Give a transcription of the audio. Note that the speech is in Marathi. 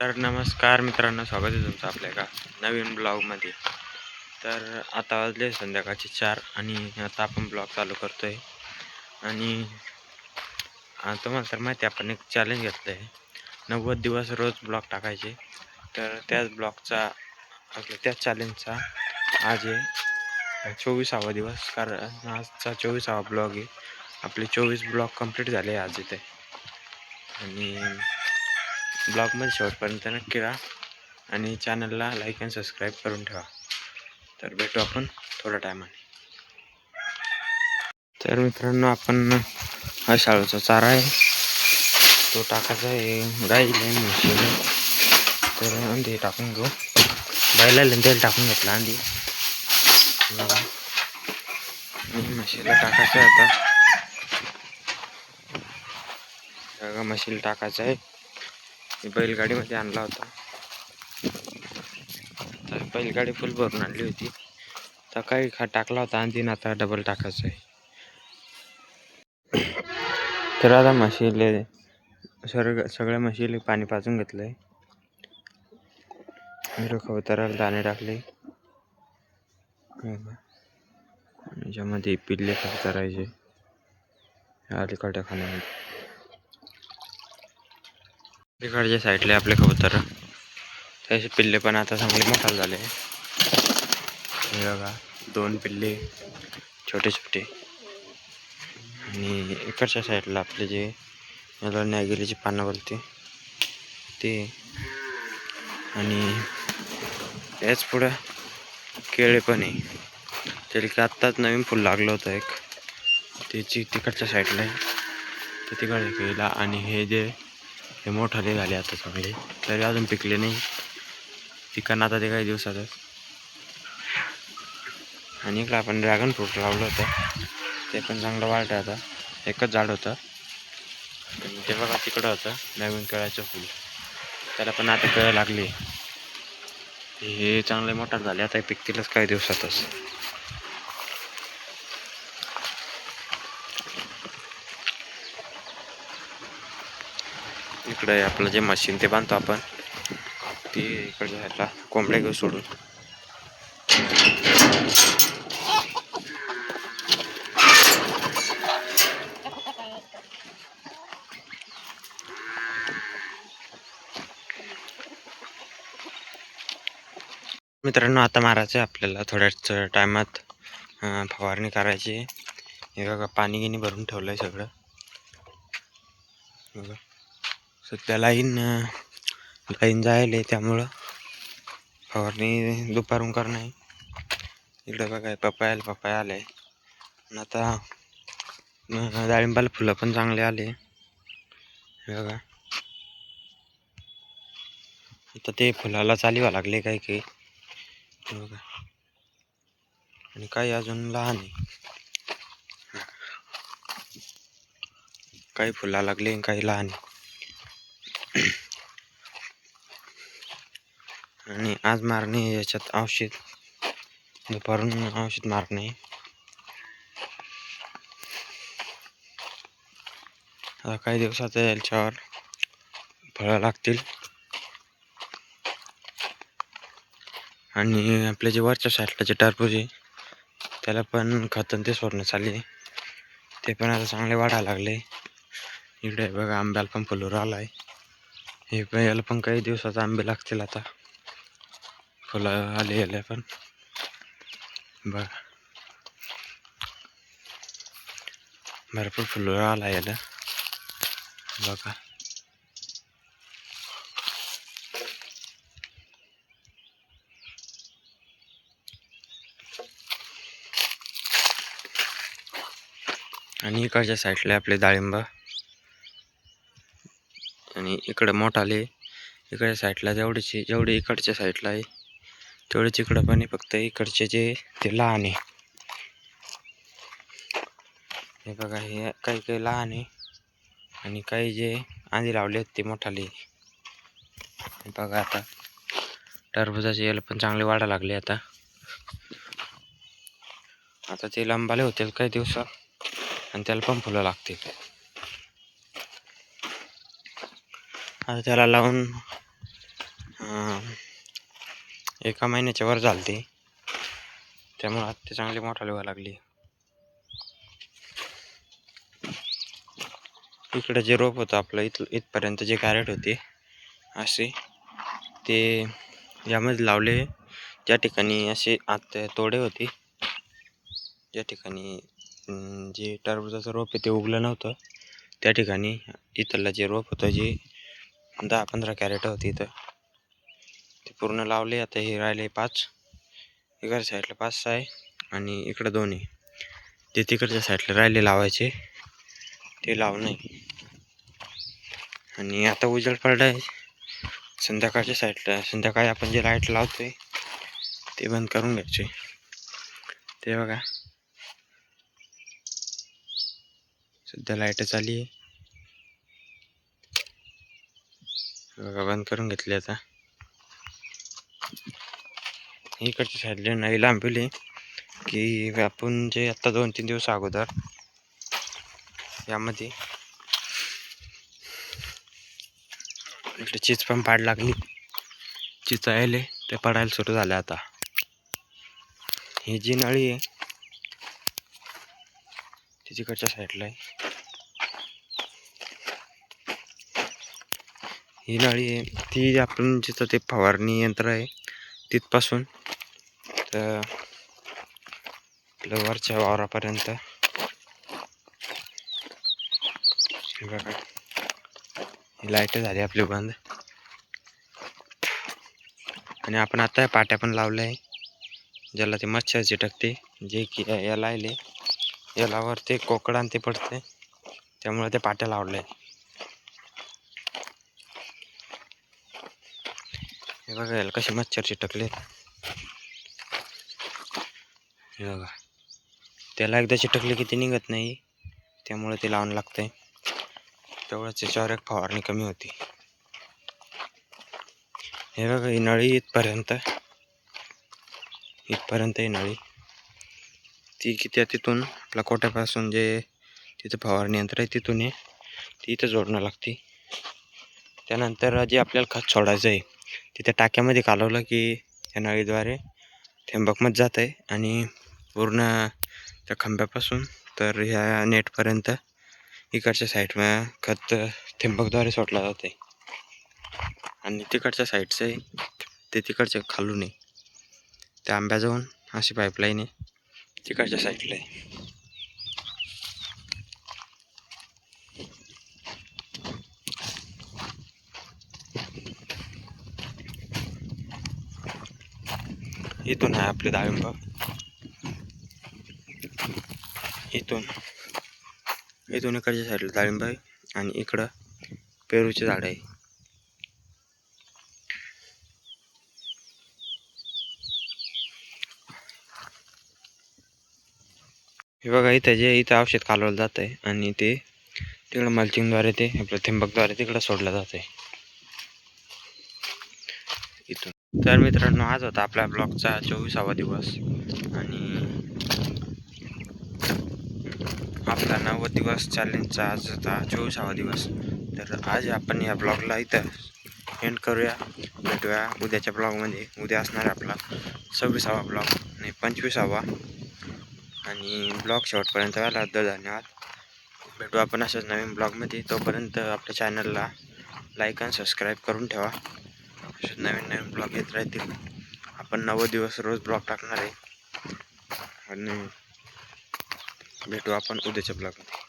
तर नमस्कार मित्रांनो स्वागत आहे तुमचं आपल्या एका नवीन ब्लॉगमध्ये. तर आता वाजले संध्याकाळचे चार आणि आता आपण ब्लॉग चालू करतो आहे आणि तुम्हाला तर माहिती आहे आपण एक चॅलेंज घेतलं आहे नव्वद दिवस रोज ब्लॉग टाकायचे. तर त्याच ब्लॉगचा आपल्या त्याच चॅलेंजचा आज आहे. चोवीसावा दिवस कारण आजचा चोवीसावा ब्लॉग आहे. आपले चोवीस ब्लॉग कंप्लीट झाले आज इथे. आणि ब्लॉगमध्ये शेवटपर्यंत नक्की राहा आणि चॅनलला लाईक अँड सबस्क्राईब करून ठेवा. तर भेटू आपण थोड्या टायमाने. तर मित्रांनो आपण हा शाळेचा चारा आहे. तो टाकायचा आहे गाईला म्हशीला. तर अंधी टाकून घेऊ. बैलाला तेल टाकून घेतलं अंधी म्हशीला टाकायचं आहे आता. म्हशीला टाकायचं आहे. मी बैलगाडीमध्ये आणला होता. तर बैलगाडी फुल भरून आणली होती. तर काही खा टाकला होता आणि आता डबल टाकायचं आहे. तर आता म्हशीले सर्व सगळ्या म्हशीले पाणी पाजून घेतलं आहे खवताराला दाणे टाकले. याच्यामध्ये पिल्ले खवतारायचे अलीकडे खाण्यामध्ये. तिकडच्या साईडले आपले कबूतर. त्याचे पिल्ले पण आता चांगले मोठाले झाले. हे बघा दोन पिल्ले छोटे छोटे. आणि इकडच्या साईडला आपले जे याला नॅगिरीची पानं बोलते ते. आणि याच पुढं केळे पण आहे. त्याला की आत्ताच नवीन फुल लागलं होतं एक. त्याची तिकडच्या साईडला आहे. तर तिकडे केला आणि हे जे हे मोठाले झाले आता चांगले तरी अजून पिकले नाही. पिकांना आता ते काही दिवसातच. आणि इकडं आपण ड्रॅगन फ्रूट लावलं होतं. ते पण चांगलं वाढतं आता. एकच झाड होतं. ते बघा तिकडं होतं. नवीन केळाचं फूल. त्याला पण आता कळ लागली. हे चांगले मोठार झाले. आता हे पिकतीलच काही दिवसातच. इकडे आपलं जे मशीन ते बांधतो आपण. ते इकडे ह्याला कोंबड्या घेऊ सोडून. मित्रांनो आता मारायचं आहे आपल्याला थोड्याच टायमात फवारणी करायची. आहे. हे बघा पाणी गिनी भरून ठेवलं आहे सगळं बघा. सध्या लाईन लाईन जायला त्यामुळं फवारणी दुपारून करणं आहे. इकडं बघा पपायाला पप्पा आले. आणि आता डाळिंबाला फुलं पण चांगले आले. बघा. आता ते फुलाला चालिवा लागले काही काही बघा. आणि काही अजून लहान आहे. काही फुला लागले काही लहान आहे. आणि आज मारणे याच्यात औषध. दुपारून औषध मारणे आता काही दिवसात याच्यावर फळं लागतील. आणि आपल्या जे वरच्या साईडला जे टरबूज आहे त्याला पण खतन ते सोडण्यात आले ते पण आता चांगले वाढायला लागले इकडे बघा आंब्याला पण फुलूर आला आहे. हे पण याला पण काही दिवसात आंबे लागतील आता. फुलं आले याला पण बघा भरपूर फुलूर आला याला बघा आणि इकडच्या साईडला आपले डाळिंब. आणि इकडं मोठाले. इकडच्या साईडला जेवढीच जेवढे इकडच्या साईडला आहे. थोडं चिकडं पाणी फक्त इकडचे जे ते लहान आहे. हे बघा हे काही काही लहान आहे. आणि काही जे आधी लावले आहेत ते मोठाले बघा आता टरबुजाचे याला पण चांगले वाढा लागले आता. आता ते लंबाले होतील काही दिवसात आणि त्याला पण फुलं लागतील. आता त्याला लावून एका महिन्याच्या वर झालते. त्यामुळे आत्ता चांगली मोठाली व्हायला लागली. इकडं जे रोप होतं आपलं इथ इथपर्यंत जे कॅरेट होते असे ते यामध्ये लावले. ज्या ठिकाणी असे आत तोडे होते ज्या ठिकाणी जे टरबूजाचं रोप आहे ते उगलं नव्हतं त्या ठिकाणी इथलं जे रोप होतं जे दहा पंधरा कॅरेट होती इथं ते पूर्ण लावले. आता हे राहिले पाच. इकडच्या साईडला पाच सहा आहे. आणि इकडं दोन आहे. ते तिकडच्या साईडला राहिले लावायचे. ते लावणं नाही. आणि आता उजेड पडला आहे संध्याकाळच्या साईडला संध्याकाळी आपण जे लाइट लावतो आहे ते बंद करून घ्यायचे. ते बघा. सध्या लाइट चालली आहे. बघा बंद करून घेतली आता. इकडच्या साईडला नाही लांबवली की आपण जे आत्ता दोन तीन दिवस अगोदर यामध्ये इकडे चीज पण पाड लागली. चिचा यायले ते पडायला सुरू झाले आता. ही जी नळी आहे ती तिकडच्या साईडला आहे. ही नळी आहे ती आपण जिथं ते फवारणी यंत्र आहे तिथपासून. तर आपलं वरच्या वावरापर्यंत. बघा. ही लाइट झाली आपली बंद. आणि आपण आता पाट्या पण लावल्या. आहे ज्याला ते मच्छर चिटकते. जे की याला आले याला वर ते कोकड आणि ते पडते त्यामुळे ते पाट्या लावल्या. आहे हे बघा याला कसे मच्छर चिटकले हे बघा. त्याला एकदा चिटकले की ते निघत नाही. त्यामुळे ते लावून लागतंय. तेवढंच त्याच्यावर एक फवारणी कमी होती. हे बघा ही नळी इथपर्यंत. इथपर्यंत ही नळी. ती किती आहे तिथून आपल्या कोट्यापासून जे तिथं फवारणी यंत्र आहे तिथून आहे ती इथं जोडणं लागते. त्यानंतर जे आपल्याला खत सोडायचं आहे तिथे टाक्यामध्ये कालवलं की त्या नळीद्वारे थेंबकमध्ये जात आहे आणि पूर्ण त्या खांब्यापासून तर ह्या नेटपर्यंत इकडच्या साईडला खत थेंबकद्वारे सोडला जाते आणि तिकडच्या साईडचं आहे ते तिकडच्या खालून आहे त्या आंब्या जाऊन अशी पाईपलाईन आहे तिकडच्या साईडला आहे इथून आहे आपले डाळिंब इथून. इथून इकडच्या साईडला डाळिंब आहे आणि इकडं पेरूचे झाड आहे. हे बघा इथं जे इथं औषध कालवलं जात आहे आणि ते तिकडं मल्चिंगद्वारे ते आपलं थिंबकद्वारे तिकडं सोडलं जात आहे इथून तर मित्रांनो आज होता आपल्या ब्लॉगचा चोवीसावा दिवस. आणि आपला नव्वद दिवस चॅलेंजचा आज होता चोवीसावा दिवस. तर आज आपण या ब्लॉगला इथं एंड करूया. भेटूया उद्याच्या ब्लॉगमध्ये. उद्या असणार आहे आपला सव्वीसावा ब्लॉग आणि पंचवीसावा. आणि ब्लॉग शेवटपर्यंत आला तर धन्यवाद. भेटू आपण अशाच नवीन ब्लॉगमध्ये. तोपर्यंत आपल्या चॅनलला लाईक आणि सबस्क्राईब करून ठेवा. असे नवीन नवीन ब्लॉग येत राहतील आपण नव दिवस रोज ब्लॉग टाकणार आहे आणि भेटू आपण उद्याच्या ब्लॉगमध्ये